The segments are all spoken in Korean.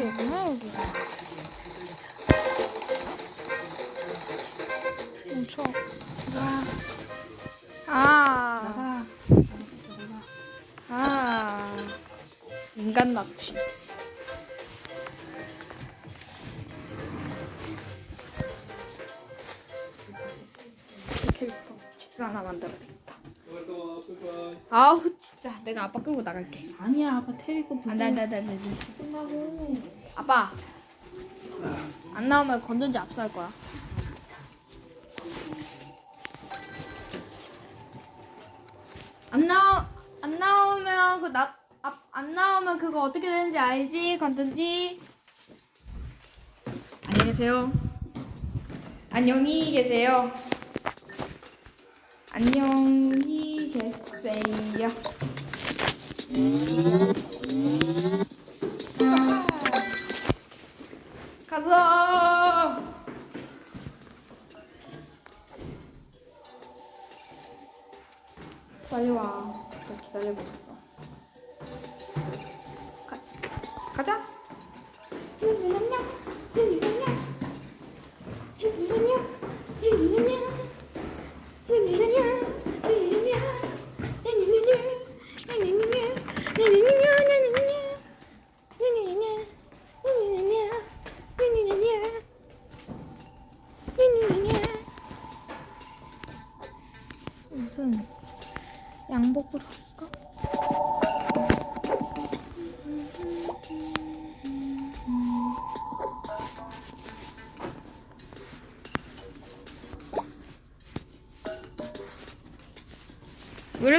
여기구나 여기가 멈춰 아. 아, 인간 납치. 캐릭터 집사 하나 만들어야 되겠다. 아우 진짜 내가 아빠 끌고 나갈게. 아니야 아빠 테리고 안돼 안돼 안돼 안돼. 끝나고. 아빠 안 나오면 건전지 압수할 거야. 안 나오 안 나오면 그나안 나오면 그거 어떻게 되는지 알지 건전지. 안녕히 계세요. 안녕히 계세요. 안녕히 계세요. 가서 빨리 와. 나 기다리고 있어. 가, 가자. 윤윤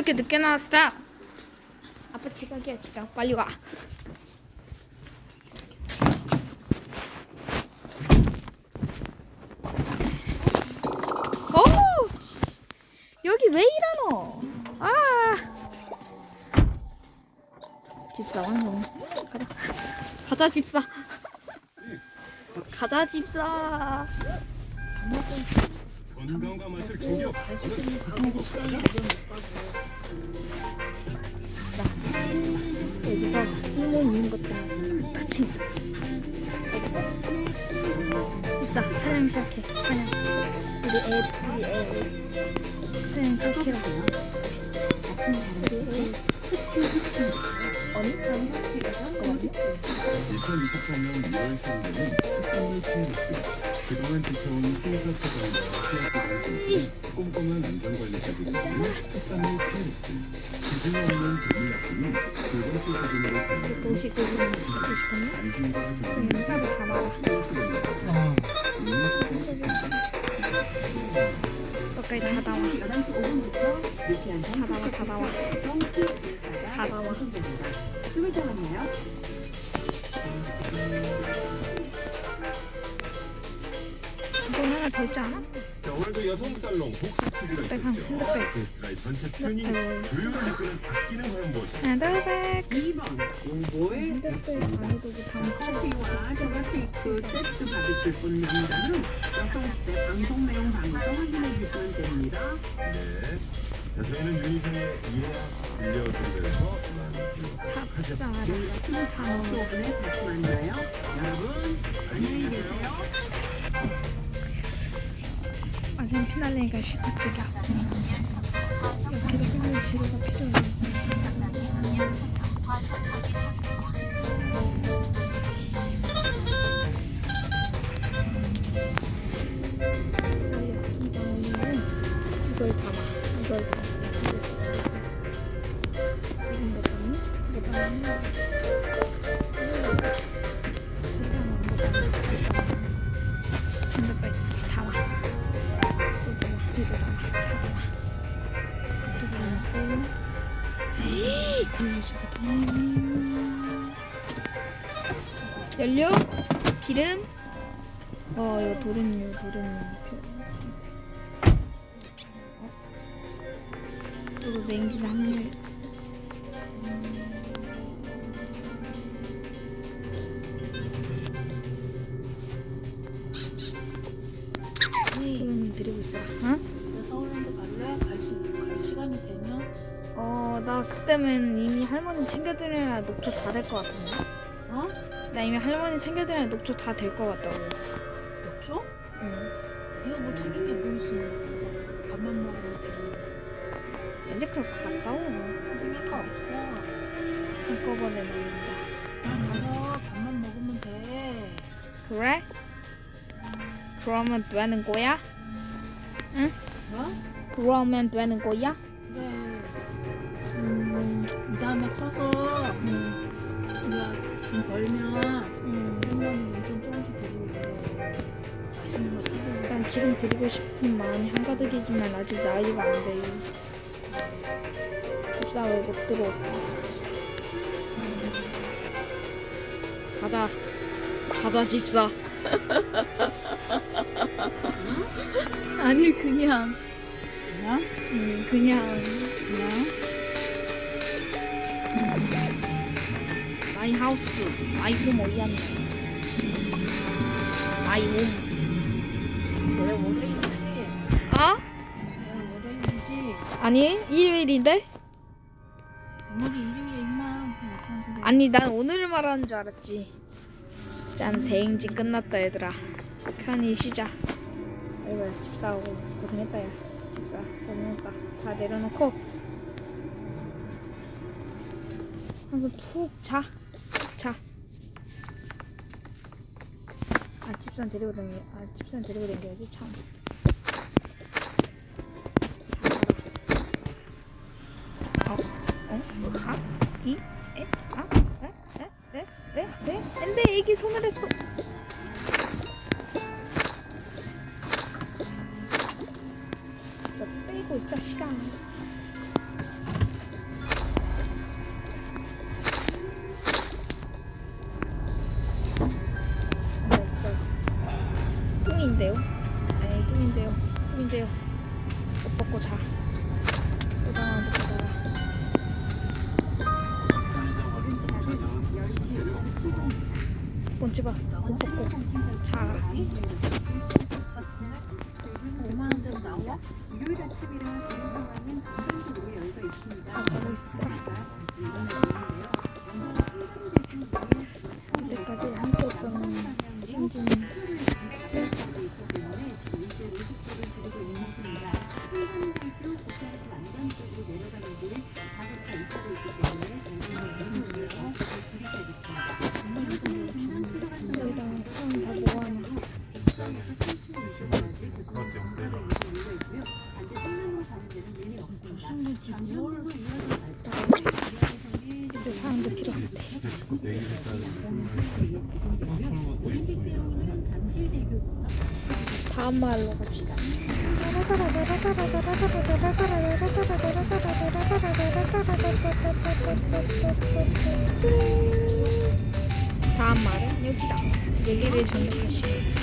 이렇게 늦게 나왔어? 아빠 지각이야 지각. 빨리 와. 오 여기 왜 이러노? 아! 집사 완전 가자. 가자 집사. 가자 집사. 건강과 맛을 챙겨 여기서 쓸모는 있는 것도 다 친구 알겠어? 집사 촬영 시작해 촬영 우리 애 우리 애 촬영 시작해라 우리 애 다다와 다 나와 다 나와 숨을 참았나요? 이건 하나 더 있지 않아? 자 오늘도 여성 살롱 복수 TV가 있었죠 핸드백. 베스트라이 전체 튜닝. 조율을 이끄는 악기는 과연 무엇일까 핸드백 2번 공보에 핸드백 장애도기 다음 커피와 저가 케이크 세트 받으실 분 명단은 여성시대 방송 내용 방에서 확인해 주시면 됩니다. 네. 자 저희는 유니생의 이해와 들려드리면서 탑 싸라 저희가 15분에 다시 만나요. 여러분 안녕히 계세요. 아직 피날레니까 시각적이야 이렇게도 끝낼 재료가 필요해 자 이다음에는 이걸 담아 연료, 기름, 어 이거 도련유, 도련유. 이거 냉기 하면 도련료 드리고 있어 어? 서울랜드 갈래? 갈, 시, 갈 시간이 되면 어, 나 그때면 이미 할머니 챙겨드리느라 녹초 다 될 것 같은데? 어? 나 이미 할머니 챙겨드리는 녹조 다될 것 같다고. 녹조? 응. 네가 뭐 챙긴 게뭐 있어? 밥만 먹으면 되는 왠지 그럴 것 같다고. 생각 없어. 한꺼번에 먹는다. 그냥 가서 밥만 먹으면 돼. 그래? 그러면 되는 거야? 뭐? 그러면 되는 거야? 그래. 음, 그 다음에 커서 음, 돈 벌면 음. 할머니 용돈 조금씩 드리고 난 지금 드리고 싶은 마음이 한가득이지만 아직 나이가 안 돼. 왜못 들어? 가자. 가자 집사. 아니 그냥 그냥 음, 그냥 그냥 마이 하우스 마이 홈 어이안네 마이 홈 내일 월요일이지. 아? 내일 월요일이지. 아니 일요일인데? 아니 난 오늘을 말하는 줄 알았지 짠 대행지 끝났다 얘들아 편히 쉬자 아이고 집사하고 고생했다 야 집사 고생했다 다 내려놓고 한숨 푹자 자. 아 집사 데리고 다니 아 집사 데리고 다녀야지 참. 어? 어? 가? 이? 네? 안돼 애기 손을 했어 너 빼고 이 자식아 뭐있어 뚱인데요? 아니 뚱인데요. 뚱인데요. 옷 벗고 자. 오장한테 자라 봐. 옷 벗고 자. 5만 원 되면 나와? 일요일 아침이라 대형상가는 한정식으로 열려 있습니다. 하고 있어. 다음 마을로 갑시다. 다음 마을은 여기다. 여기를 전복하시고